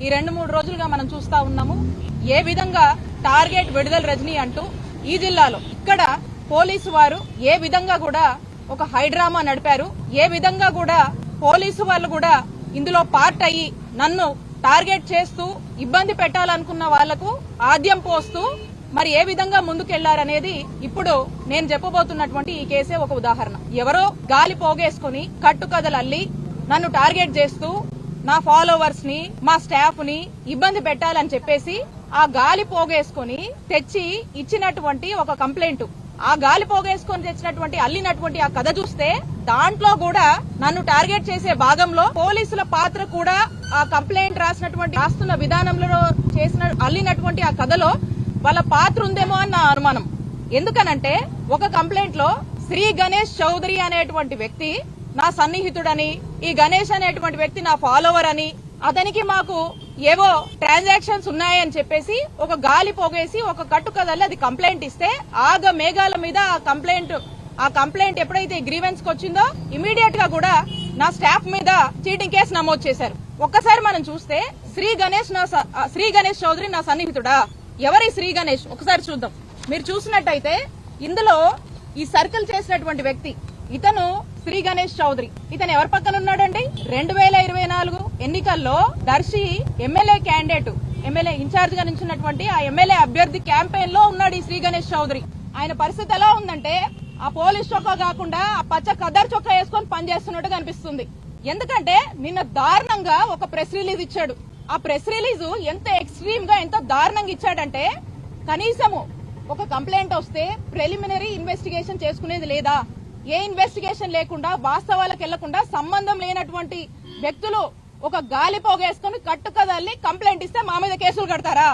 ఈ రెండు మూడు రోజులుగా మనం చూస్తా ఉన్నాము ఏ విధంగా టార్గెట్ విడుదల రజనీ అంటూ ఈ జిల్లాలో ఇక్కడ పోలీసు వారు ఏ విధంగా కూడా ఒక హైడ్రామా నడిపారు ఏ విధంగా కూడా పోలీసు వాళ్ళు కూడా ఇందులో పార్ట్ అయ్యి నన్ను టార్గెట్ చేస్తూ ఇబ్బంది పెట్టాలనుకున్న వాళ్ళకు ఆద్యం పోస్తూ మరి ఏ విధంగా ముందుకెళ్ళారనేది ఇప్పుడు నేను చెప్పబోతున్నటువంటి ఈ కేసే ఒక ఉదాహరణ. ఎవరో గాలి పోగేసుకుని కట్టుకథలు అల్లి నన్ను టార్గెట్ చేస్తూ నా ఫాలోవర్స్ని మా స్టాఫ్ని ఇబ్బంది పెట్టాలని చెప్పేసి ఆ గాలి పోగేసుకొని తెచ్చి ఇచ్చినటువంటి ఒక కంప్లైంట్ ఆ గాలి పోగేసుకొని తెచ్చినటువంటి అల్లినటువంటి ఆ కథ చూస్తే దాంట్లో కూడా నన్ను టార్గెట్ చేసే భాగంలో పోలీసుల పాత్ర కూడా ఆ కంప్లైంట్ రాసినటువంటి రాస్తున్న విధానంలో చేసిన అల్లినటువంటి ఆ కథలో వాళ్ళ పాత్ర ఉందేమో అని నా అనుమానం. ఎందుకనంటే ఒక కంప్లైంట్లో శ్రీ గణేష్ చౌదరి అనేటువంటి వ్యక్తి నా సన్నిహితుడని ఈ గణేష్ అనేటువంటి వ్యక్తి నా ఫాలోవర్ అని అతనికి మాకు ఏవో ట్రాన్సాక్షన్స్ ఉన్నాయని చెప్పేసి ఒక గాలి పోగేసి ఒక కట్టు కదల్లి అది కంప్లైంట్ ఇస్తే ఆగ మేఘాల మీద ఆ కంప్లైంట్ ఆ కంప్లైంట్ ఎప్పుడైతే గ్రీవెన్స్ వచ్చిందో ఇమీడియట్గా కూడా నా స్టాఫ్ మీద చీటింగ్ కేసు నమోదు చేశారు. ఒక్కసారి మనం చూస్తే శ్రీ గణేష్ నా స- శ్రీ గణేష్ చౌదరి నా సన్నిహితుడా? ఎవరి శ్రీ గణేష్? ఒకసారి చూద్దాం. మీరు చూసినట్టయితే ఇందులో ఈ సర్కిల్ చేసినటువంటి వ్యక్తి ఇతను శ్రీ గణేష్ చౌదరి. ఇతను ఎవరి పక్కన ఉన్నాడండి? రెండు వేల ఇరవై నాలుగు ఎన్నికల్లో దర్శి ఎమ్మెల్యే క్యాండిడేట్. ఎమ్మెల్యే ఇన్ఛార్జ్గా నించున్నటువంటి ఆ ఎమ్మెల్యే అభ్యర్థి క్యాంపెయిన్లో ఉన్నాడు ఈ శ్రీ గణేష్ చౌదరి. ఆయన పరిస్థితి ఎలా ఉందంటే ఆ పోలీస్ చొక్కా కాకుండా ఆ పచ్చ కదర్ చొక్కా వేసుకొని పనిచేస్తున్నట్టు కనిపిస్తుంది ఎందుకంటే నిన్న దారుణంగా ఒక ప్రెస్ రిలీజ్ ఇచ్చాడు. ఆ ప్రెస్ రిలీజ్ ఎంత ఎక్స్ట్రీమ్గా ఎంత దారుణంగా ఇచ్చాడంటే కనీసము ఒక కంప్లైంట్ వస్తే ప్రిలిమినరీ ఇన్వెస్టిగేషన్ చేసుకునేది లేదా? ఏ ఇన్వెస్టిగేషన్ లేకుండా వాస్తవాలకు వెళ్ళకుండా సంబంధం లేనటువంటి వ్యక్తులు ఒక గాలి పోగేసుకుని కట్టు కంప్లైంట్ ఇస్తే మా మీద కేసులు కడతారా?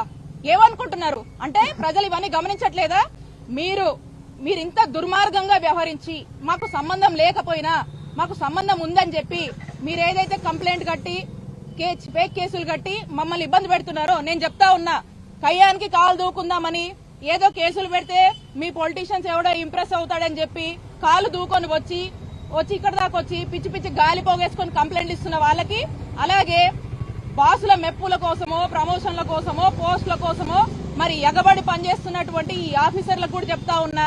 ఏమనుకుంటున్నారు? అంటే ప్రజలు ఇవన్నీ గమనించట్లేదా? మీరు మీరు ఇంత దుర్మార్గంగా వ్యవహరించి మాకు సంబంధం లేకపోయినా మాకు సంబంధం ఉందని చెప్పి మీరు ఏదైతే కంప్లైంట్ కట్టి ఫేక్ కేసులు కట్టి మమ్మల్ని ఇబ్బంది పెడుతున్నారో నేను చెప్తా ఉన్నా. కయ్యానికి కాలు దూకుందామని ఏదో కేసులు పెడితే మీ పొలిటీషియన్స్ ఎవడో ఇంప్రెస్ అవుతాడని చెప్పి కాలు దూకొని వచ్చి వచ్చి ఇక్కడ దాకా వచ్చి పిచ్చి పిచ్చి గాలి పోగేసుకొని కంప్లైంట్ ఇస్తున్న వాళ్ళకి అలాగే బాసుల మెప్పుల కోసమో ప్రమోషన్ల కోసమో పోస్టుల కోసమో మరి ఎగబడి పనిచేస్తున్నటువంటి ఈ ఆఫీసర్లకు కూడా చెప్తా ఉన్నా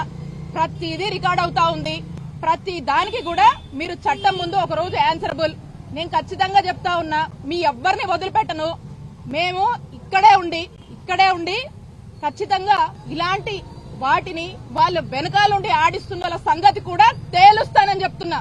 ప్రతిదీ రికార్డ్ అవుతా ఉంది. ప్రతి దానికి కూడా మీరు చట్టం ముందు ఒక రోజు ఆన్సరబుల్ నేను ఖచ్చితంగా చెప్తా ఉన్నా మీ ఎవ్వరిని వదిలిపెట్టను. మేము ఇక్కడే ఉండి ఇక్కడే ఉండి ఖచ్చితంగా ఇలాంటి వాటిని వాళ్ళు వెనకాలండి ఆడిస్తున్న వాళ్ళ సంగతి కూడా తేలుస్తానని చెప్తున్నా.